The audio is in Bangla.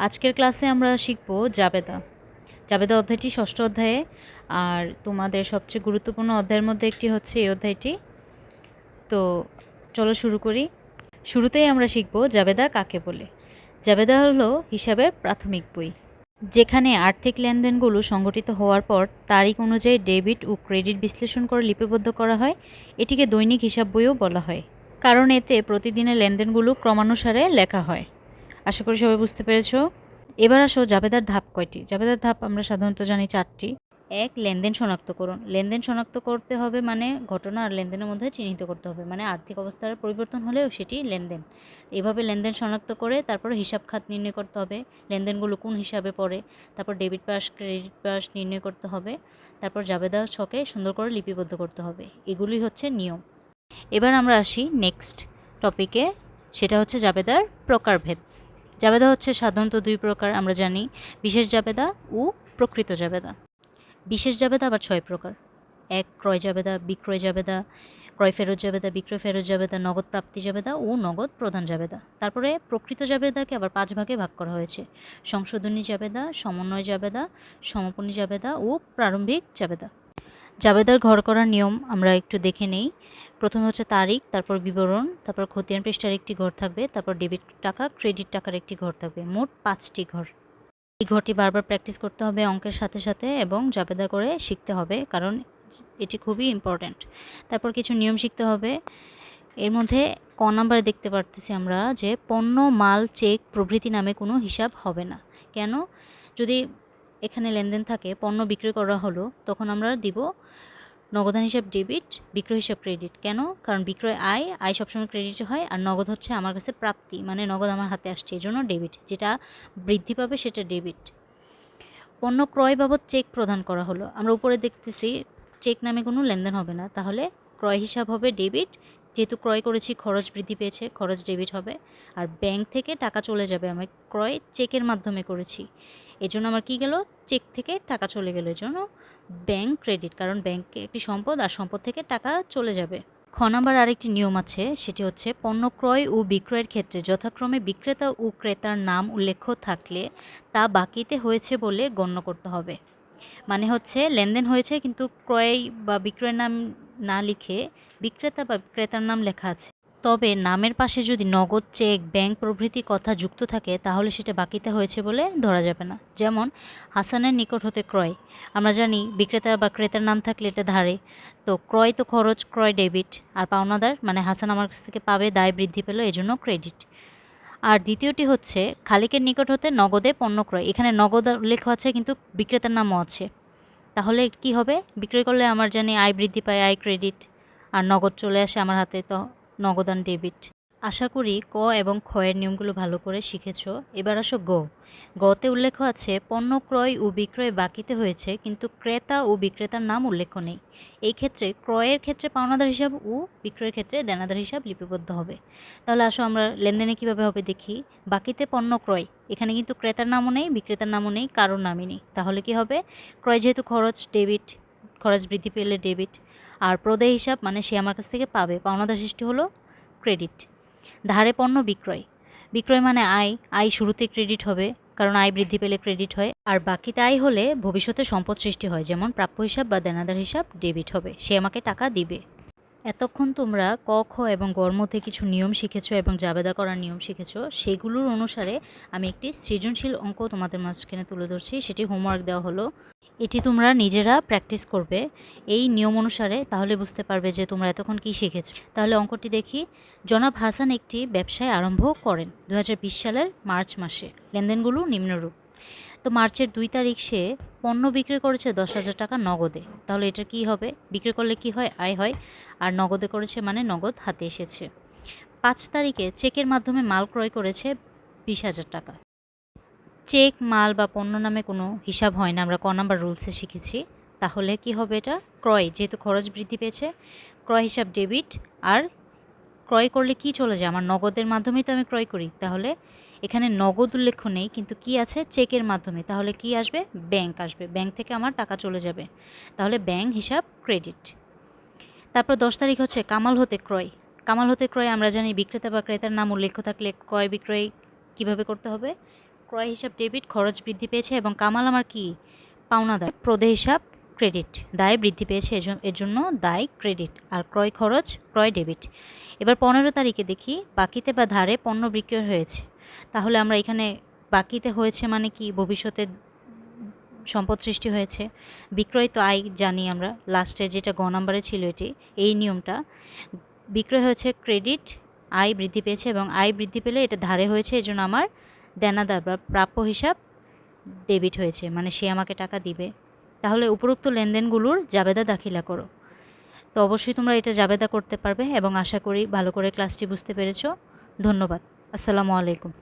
আজকের ক্লাসে আমরা শিখব জাবেদা। জাবেদা অধ্যায়টি ষষ্ঠ অধ্যায়ে, আর তোমাদের সবচেয়ে গুরুত্বপূর্ণ অধ্যায়ের মধ্যে একটি হচ্ছে এই অধ্যায়টি। তো চলো শুরু করি। শুরুতেই আমরা শিখব জাবেদা কাকে বলে। জাবেদা হলো হিসাবের প্রাথমিক বই। যেখানে আর্থিক লেনদেনগুলো সংগঠিত হওয়ার পর তারিখ অনুযায়ী ডেবিট ও ক্রেডিট বিশ্লেষণ করে লিপিবদ্ধ করা হয়। এটিকে দৈনিক হিসাব বইও বলা হয়। কারণ এতে প্রতিদিনের লেনদেনগুলো ক্রমানুসারে লেখা হয়। আশা করি সবাই বুঝতে পেরেছ। এবার আসো জাবেদার ধাপ কয়টি? জাবেদার ধাপ আমরা সাধারণত জানি চারটি। এক, লেনদেন শনাক্তকরণ। লেনদেন শনাক্ত করতে হবে মানে ঘটনা আর লেনদেনের মধ্যে চিহ্নিত করতে হবে। মানে আর্থিক অবস্থার পরিবর্তন হলেও সেটি লেনদেন। এভাবে লেনদেন শনাক্ত করে তারপর হিসাব খাত নির্ণয় করতে হবে। লেনদেনগুলো কোন হিসাবে পড়ে? তারপর ডেবিট পাস, ক্রেডিট পাস নির্ণয় করতে হবে। তারপর জাবেদা ছকে সুন্দর করে লিপিবদ্ধ করতে হবে। এগুলি হচ্ছে নিয়ম। এবার আমরা আসি নেক্সট টপিকে সেটা হচ্ছে জাবেদার প্রকারভেদ। জাবেদা হচ্ছে সাধারণত দুই প্রকার, আমরা জানি। বিশেষ জাবেদা ও প্রকৃত জাবেদা। বিশেষ জাবেদা আবার ছয় প্রকার। এক, ক্রয় জাবেদা, বিক্রয় জাবেদা, ক্রয় ফেরত জাবেদা, বিক্রয় ফেরত জাবেদা, নগদ প্রাপ্তি জাবেদা ও নগদ প্রধান জাবেদা। তারপরে প্রকৃত জাবেদাকে আবার পাঁচ ভাগে ভাগ করা হয়েছে। সংশোধনী জাবেদা, সমন্বয় জাবেদা, সমাপনী জাবেদা ও প্রারম্ভিক জাবেদা। জাবেদার ঘর করার নিয়ম আমরা একটু দেখে নেই। প্রথমে হচ্ছে তারিখ, তারপর বিবরণ, তারপর খতিয়ান পৃষ্ঠার একটি ঘর থাকবে, তারপর ডেবিট টাকা, ক্রেডিট টাকার একটি ঘর থাকবে। মোট পাঁচটি ঘর। এই ঘরটি বারবার প্র্যাকটিস করতে হবে অঙ্কের সাথে সাথে এবং জাবেদা করে শিখতে হবে, কারণ এটি খুবই ইম্পর্ট্যান্ট। তারপর কিছু নিয়ম শিখতে হবে। এর মধ্যে ক নাম্বারে দেখতে পারতেছি আমরা যে পণ্য, মাল, চেক প্রভৃতি নামে কোনো হিসাব হবে না। কেন? যদি এখানে লেনদেন থাকে, পণ্য বিক্রি করা হলো, তখন আমরা দিব নগদান হিসাব ডেবিট বিক্রয় হিসাব ক্রেডিট কেন? কারণ বিক্রয় আয় আয় সবসময় ক্রেডিট হয়, আর নগদ হচ্ছে আমার কাছে প্রাপ্তি মানে নগদ আমার হাতে আসছে এই জন্য ডেবিট যেটা বৃদ্ধি পাবে সেটা ডেবিট পণ্য ক্রয় বাবদ চেক প্রদান করা হলো। আমরা উপরে দেখতেছি চেক নামে কোনো লেনদেন হবে না, তাহলে ক্রয় হিসাব হবে ডেবিট যেহেতু ক্রয় করেছি, খরচ বৃদ্ধি পেয়েছে, খরচ ডেবিট হবে। আর ব্যাংক থেকে টাকা চলে যাবে, আমি ক্রয় চেকের মাধ্যমে করেছি। এজন্য আমার কি গেল? চেক থেকে টাকা চলে গেল। এজন্য ব্যাংক ক্রেডিট কারণ ব্যাংকে একটি সম্পদ, আর সম্পদ থেকে টাকা চলে যাবে। খ নাম্বার আরেকটি নিয়ম আছে, সেটি হচ্ছে পণ্য ক্রয় ও বিক্রয়ের ক্ষেত্রে যথাক্রমে বিক্রেতা ও ক্রেতার নাম উল্লেখ থাকলে তা বাকিতে হয়েছে বলে গণ্য করতে হবে। মানে হচ্ছে লেনদেন হয়েছে, কিন্তু ক্রয় বা বিক্রয়ের নাম না লিখে বিক্রেতা বা ক্রেতার নাম লেখা আছে। তবে নামের পাশে যদি নগদ চেক, ব্যাংক প্রভৃতি কথা যুক্ত থাকে, তাহলে সেটা বাকিতে হয়েছে বলে ধরা যাবে না। যেমন, হাসানের নিকট হতে ক্রয়। আমরা জানি, বিক্রেতা বা ক্রেতার নাম থাকলে এটা ধারে। তো ক্রয় তো খরচ, ক্রয় ডেবিট। আর পাওনাদার মানে হাসান আমার কাছ থেকে পাবে, দায় বৃদ্ধি পেল, এজন্য ক্রেডিট। আর দ্বিতীয়টি হচ্ছে, খালিকের নিকট হতে নগদে পণ্য ক্রয়। এখানে নগদ উল্লেখ আছে, কিন্তু বিক্রেতার নামও আছে। তাহলে কি হবে? বিক্রয় করলে আমার জানি আয় বৃদ্ধি পায়, আয় ক্রেডিট। আর নগদ চলে আসে আমার হাতে তো নগদান ডেবিট। আশা করি ক এবং ক্ষয়ের নিয়মগুলো ভালো করে শিখেছ। এবার আসো গ। গতে উল্লেখ আছে, পণ্য ক্রয় ও বিক্রয় বাকিতে হয়েছে, কিন্তু ক্রেতা ও বিক্রেতার নাম উল্লেখ নেই। এই ক্ষেত্রে ক্রয়ের ক্ষেত্রে পাওনাদার হিসাব ও বিক্রয়ের ক্ষেত্রে দেনাদার হিসাব লিপিবদ্ধ হবে। তাহলে আসো আমরা লেনদেনে কীভাবে হবে দেখি। বাকিতে পণ্য ক্রয়, এখানে কিন্তু ক্রেতার নামও নেই, বিক্রেতার নামও নেই, কারোর নামই নেই। তাহলে কি হবে? ক্রয় যেহেতু খরচ, ডেবিট, খরচ বৃদ্ধি পেলে ডেবিট। আর প্রদেয় হিসাব মানে সে আমার কাছ থেকে পাবে। পাওনাদার সৃষ্টি হলো ক্রেডিট ধারে পণ্য বিক্রয়। বিক্রয় মানে আয়। আয় শুরুতে ক্রেডিট হবে, কারণ আয় বৃদ্ধি পেলে ক্রেডিট হয়। আর বাকিতে আয় হলে ভবিষ্যতে সম্পদ সৃষ্টি হয়, যেমন প্রাপ্য হিসাব বা দেনাদার হিসাব ডেবিট হবে। সে আমাকে টাকা দিবে। এতক্ষণ তোমরা ক, খ এবং গর মধ্যে কিছু নিয়ম শিখেছো এবং জাবেদা করার নিয়ম শিখেছো, সেগুলোর অনুসারে আমি একটি সৃজনশীল অঙ্ক তোমাদের মাঝখানে তুলে ধরছি। সেটি হোমওয়ার্ক দেওয়া হলো। এটি তোমরা নিজেরা প্র্যাকটিস করবে। এই নিয়ম অনুসারে তাহলে বুঝতে পারবে যে তোমরা এতক্ষণ কী শিখেছ। তাহলে অঙ্কটি দেখি। জনাব হাসান একটি ব্যবসায় আরম্ভ করেন দু হাজার বিশ সালের মার্চ মাসে। লেনদেনগুলো নিম্নরূপ। তো মার্চের দুই তারিখ সে পণ্য বিক্রি করেছে দশ হাজার টাকা নগদে। তাহলে এটা কি হবে? বিক্রি করলে কি হয়? আয় হয়। আর নগদে করেছে মানে নগদ হাতে এসেছে। পাঁচ তারিখে চেকের মাধ্যমে মাল ক্রয় করেছে বিশ হাজার টাকা। চেক, মাল বা পণ্য নামে কোনো হিসাব হয় না, আমরা ক নাম্বার রুলসে শিখেছি। তাহলে কি হবে এটা? ক্রয়, যেহেতু খরচ বৃদ্ধি পেয়েছে, ক্রয় হিসাব ডেবিট আর ক্রয় করলে কি চলে যায়? আমার নগদের মাধ্যমেই তো আমি ক্রয় করি। তাহলে এখানে নগদ উল্লেখ নেই, কিন্তু কি আছে? চেকের মাধ্যমে। তাহলে কি আসবে? ব্যাংক আসবে। ব্যাংক থেকে আমার টাকা চলে যাবে। তাহলে ব্যাংক হিসাব ক্রেডিট। তারপর দশ তারিখ হচ্ছে কামাল হতে ক্রয়। কামাল হতে ক্রয় আমরা জানি বিক্রেতা বা ক্রেতার নাম উল্লেখ থাকলে ক্রয় বিক্রয় কীভাবে করতে হবে? ক্রয় হিসাব ডেবিট খরচ বৃদ্ধি পেয়েছে এবং কামাল আমার কি? পাওনা দায় প্রদেয় হিসাব, ক্রেডিট। দায় বৃদ্ধি পেয়েছে এর জন্য দায় ক্রেডিট আর ক্রয় খরচ, ক্রয় ডেবিট। এবার পনেরো তারিখে দেখি বাকিতে বা ধারে পণ্য বিক্রয় হয়েছে। তাহলে আমরা এখানে বাকিতে হয়েছে মানে কি? ভবিষ্যতে সম্পদ সৃষ্টি হয়েছে। বিক্রয় তো আয় জানি আমরা। লাস্টে যেটা গ নাম্বারে ছিল এটি, এই নিয়মটা। বিক্রয় হয়েছে ক্রেডিট, আয় বৃদ্ধি পেয়েছে এবং আয় বৃদ্ধি পেলে এটা ধারে হয়েছে, এজন্য আমার দেনাদার বা প্রাপ্য হিসাব ডেবিট হয়েছে মানে সে আমাকে টাকা দিবে। তাহলে উপরোক্ত লেনদেনগুলোর জাবেদা দাখিলা করো। তো অবশ্যই তোমরা এটা জাবেদা করতে পারবে এবং আশা করি ভালো করে ক্লাসটি বুঝতে পেরেছ। ধন্যবাদ। আসসালামু আলাইকুম।